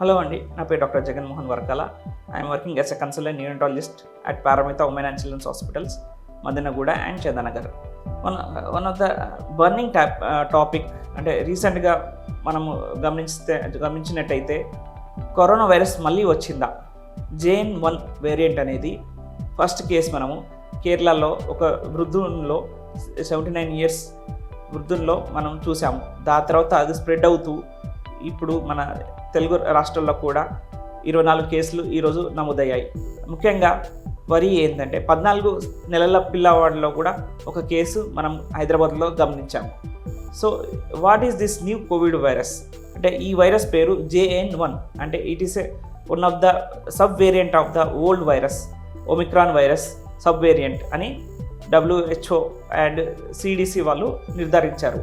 Hello అండి నా పేరు doctor Jaganmohan Varkala I'm working as a consultant neurotologist at Paramita women and children's hospitals Madinaguda and Chandanagar one one of the burning top topic అంటే రీసెంట్గా మనము గమనిస్తే గమనించినట్టయితే corona virus మళ్ళీ వచ్చిందా? జేఎన్ వన్ వేరియంట్ అనేది ఫస్ట్ కేసు మనము కేరళలో ఒక వృద్ధుల్లో సెవెంటీ నైన్ ఇయర్స్ వృద్ధుల్లో మనం చూసాము. దాని తర్వాత అది స్ప్రెడ్ అవుతూ ఇప్పుడు మన తెలుగు రాష్ట్రాల్లో కూడా ఇరవై నాలుగు కేసులు ఈరోజు నమోదయ్యాయి. ముఖ్యంగా వరి ఏంటంటే పద్నాలుగు నెలల పిల్లవాడిలో కూడా ఒక కేసు మనం హైదరాబాద్లో గమనించాము. So what is this new covid virus అంటే ఈ వైరస్ పేరు జేఎన్ వన్ అంటే it is one of the sub variant of the old virus omicron virus sub variant అని డబ్ల్యూహెచ్ఓ అండ్ సిడిసి వాళ్ళు నిర్ధారించారు.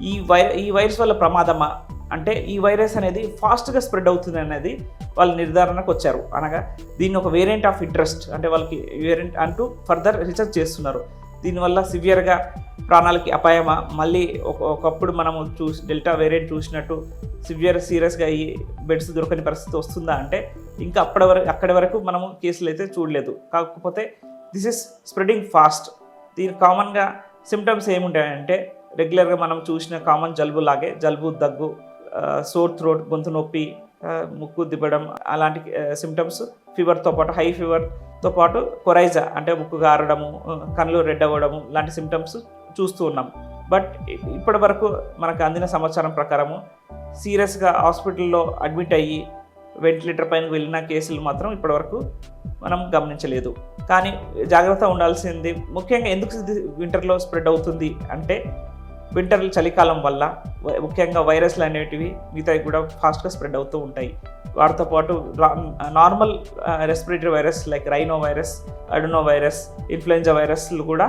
ఈ వై ఈ వైరస్ వల్ల ప్రమాదమా? అంటే ఈ వైరస్ అనేది ఫాస్ట్గా స్ప్రెడ్ అవుతుంది అనేది వాళ్ళు నిర్ధారణకు వచ్చారు. అనగా దీన్ని ఒక వేరియంట్ ఆఫ్ ఇంట్రెస్ట్ అంటే వాళ్ళకి వేరియంట్ అంటూ ఫర్దర్ రీసెర్చ్ చేస్తున్నారు. దీనివల్ల సివియర్గా ప్రాణాలకి అపాయమా? మళ్ళీ ఒక ఒకప్పుడు మనము చూసి డెల్టా వేరియంట్ చూసినట్టు సివియర్ సీరియస్గా ఈ బెడ్స్ దొరకని పరిస్థితి వస్తుందా అంటే ఇంకా అప్పటి వరకు అక్కడి వరకు మనము కేసులు అయితే చూడలేదు. కాకపోతే దిస్ ఇస్ స్ప్రెడింగ్ ఫాస్ట్ దీని కామన్గా సిమ్టమ్స్ ఏముంటాయంటే రెగ్యులర్గా మనం చూసిన కామన్ జలుబు లాగే జలుబు దగ్గు సోర్ థ్రోట్ గొంతు నొప్పి ముక్కు దిబ్బడం అలాంటి సిమ్టమ్స్ ఫీవర్తో పాటు హై ఫీవర్తో పాటు కొరైజా అంటే ముక్కు గారడము కళ్ళు రెడ్ అవ్వడము లాంటి సిమ్టమ్స్ చూస్తూ ఉన్నాం. బట్ ఇప్పటి వరకు మనకు అందిన సమాచారం ప్రకారము సీరియస్గా హాస్పిటల్లో అడ్మిట్ అయ్యి వెంటిలేటర్ పైన వెళ్ళిన కేసులు మాత్రం ఇప్పటివరకు మనం గమనించలేదు. కానీ జాగ్రత్త ఉండాల్సింది ముఖ్యంగా ఎందుకు వింటర్లో స్ప్రెడ్ అవుతుంది అంటే వింటర్ చలికాలం వల్ల ముఖ్యంగా వైరస్లు అనేటివి మిగతావి కూడా ఫాస్ట్గా స్ప్రెడ్ అవుతూ ఉంటాయి. వాటితో పాటు normal respiratory virus like rhino virus adeno virus influenza వైరస్లు కూడా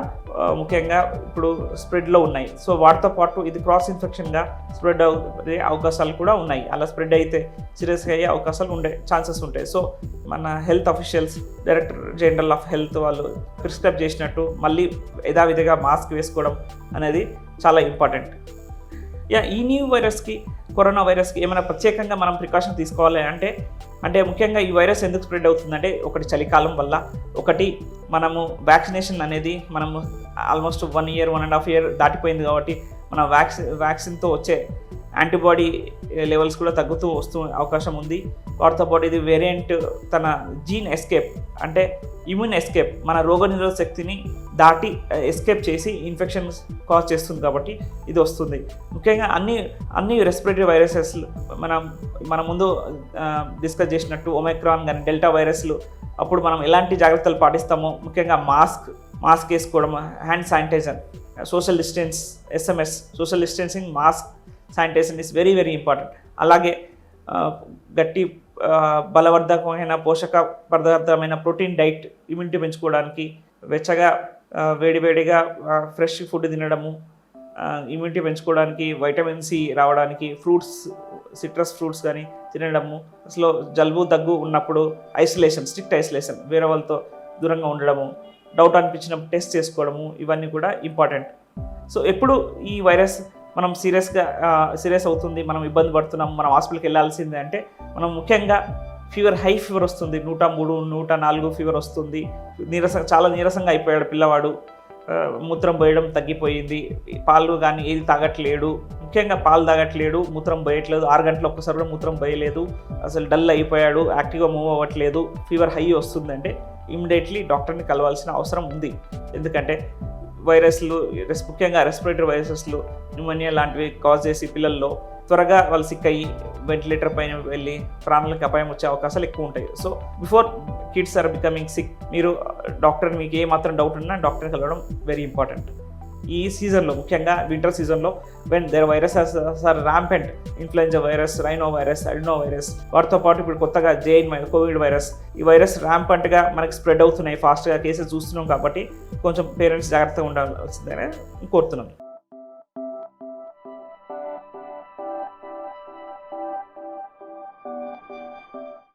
ముఖ్యంగా ఇప్పుడు స్ప్రెడ్లో ఉన్నాయి. సో వాటితో పాటు ఇది క్రాస్ ఇన్ఫెక్షన్గా స్ప్రెడ్ అయ్యే అవకాశాలు కూడా ఉన్నాయి. అలా స్ప్రెడ్ అయితే సీరియస్గా అయ్యే అవకాశాలు ఉండే ఛాన్సెస్ ఉంటాయి. సో మన health officials director general of health వాళ్ళు ప్రిస్క్రైబ్ చేసినట్టు మళ్ళీ యథావిధిగా మాస్క్ వేసుకోవడం అనేది చాలా ఇంపార్టెంట్ యా ఈ న్యూ వైరస్కి కరోనా వైరస్కి ఏమైనా ప్రత్యేకంగా మనం ప్రికాషన్ తీసుకోవాలి అంటే అంటే ముఖ్యంగా ఈ వైరస్ ఎందుకు స్ప్రెడ్ అవుతుందంటే ఒకటి చలికాలం వల్ల ఒకటి మనము వ్యాక్సినేషన్ అనేది మనము almost one year one and half year దాటిపోయింది కాబట్టి మన వ్యాక్సిన్ వ్యాక్సిన్తో వచ్చే యాంటీబాడీ లెవెల్స్ కూడా తగ్గుతూ వస్తూ అవకాశం ఉంది. వాటితో పాటు ఇది వేరియంట్ తన జీన్ ఎస్కేప్ అంటే ఇమ్యూన్ ఎస్కేప్ మన రోగనిరోధక శక్తిని దాటి ఎస్కేప్ చేసి ఇన్ఫెక్షన్ కాజ్ చేస్తుంది కాబట్టి ఇది వస్తుంది. ముఖ్యంగా అన్ని అన్ని రెస్పిరేటరీ వైరసెస్ మనం మన ముందు డిస్కస్ చేసినట్టు ఒమైక్రాన్ కానీ డెల్టా వైరస్లు అప్పుడు మనం ఎలాంటి జాగ్రత్తలు పాటిస్తామో ముఖ్యంగా మాస్క్ మాస్క్ వేసుకోవడం hand sanitiser social distance SMS social distancing mask sanitiser is very very important అలాగే గట్టి బలవర్ధకమైన పోషక పదార్థమైన ప్రోటీన్ డైట్ ఇమ్యూనిటీ పెంచుకోవడానికి వెచ్చగా వేడివేడిగా ఫ్రెష్ ఫుడ్ తినడము ఇమ్యూనిటీ పెంచుకోవడానికి వైటమిన్ సి రావడానికి ఫ్రూట్స్ సిట్రస్ ఫ్రూట్స్ కానీ తినడము అసలు జలుబు దగ్గు ఉన్నప్పుడు ఐసోలేషన్ స్ట్రిక్ట్ ఐసోలేషన్ వేరే వాళ్ళతో దూరంగా ఉండడము డౌట్ అనిపించినప్పుడు టెస్ట్ చేసుకోవడము ఇవన్నీ కూడా ఇంపార్టెంట్. సో ఎప్పుడు ఈ వైరస్ మనం సీరియస్గా సీరియస్ అవుతుంది మనం ఇబ్బంది పడుతున్నాం మనం హాస్పిటల్కి వెళ్ళాల్సిందే అంటే మనం ముఖ్యంగా ఫీవర్ హై ఫీవర్ వస్తుంది నూట మూడు నూట నాలుగు ఫీవర్ వస్తుంది. నీరస చాలా నీరసంగా అయిపోయాడు పిల్లవాడు. మూత్రం పోయడం తగ్గిపోయింది. పాలు కానీ ఏది తాగట్లేడు. ముఖ్యంగా పాలు తాగట్లేడు మూత్రం పోయట్లేదు. ఆరు గంటలు ఒక్కసారి కూడా మూత్రం పోయలేదు. అసలు డల్ అయిపోయాడు యాక్టివ్గా మూవ్ అవ్వట్లేదు. ఫీవర్ హై వస్తుందంటే ఇమ్మీడియట్లీ డాక్టర్ని కలవాల్సిన అవసరం ఉంది. ఎందుకంటే వైరస్లు రెస్ ముఖ్యంగా రెస్పిరేటరీ వైరసెస్లు న్యూమోనియా లాంటివి కాజ్ చేసి పిల్లల్లో త్వరగా వాళ్ళు సిక్ అయ్యి వెంటిలేటర్ పైన వెళ్ళి ప్రాణాలకు అపాయం వచ్చే అవకాశాలు ఎక్కువ ఉంటాయి. So before kids are becoming sick మీరు డాక్టర్ మీకు ఏ మాత్రం డౌట్ ఉన్నా డాక్టర్ కలవడం వెరీ ఇంపార్టెంట్ ఈ సీజన్లో ముఖ్యంగా వింటర్ సీజన్లో when there virus are rampant influenza virus rhino virus adeno virus వాటితో పాటు ఇప్పుడు కొత్తగా జైన్ కోవిడ్ వైరస్ ఈ వైరస్ ర్యాంపెంట్గా మనకి స్ప్రెడ్ అవుతున్నాయి ఫాస్ట్గా కేసెస్ చూస్తున్నాం కాబట్టి కొంచెం పేరెంట్స్ జాగ్రత్తగా ఉండాల్సిందని కోరుతున్నాను.